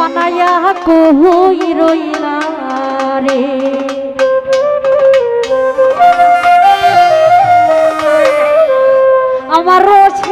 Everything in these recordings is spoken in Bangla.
বানায়া কই রইলা রে? আমার রশিদি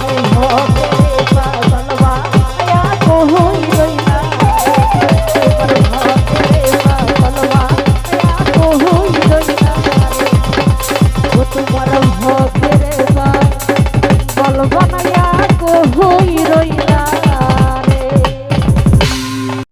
ভক্ত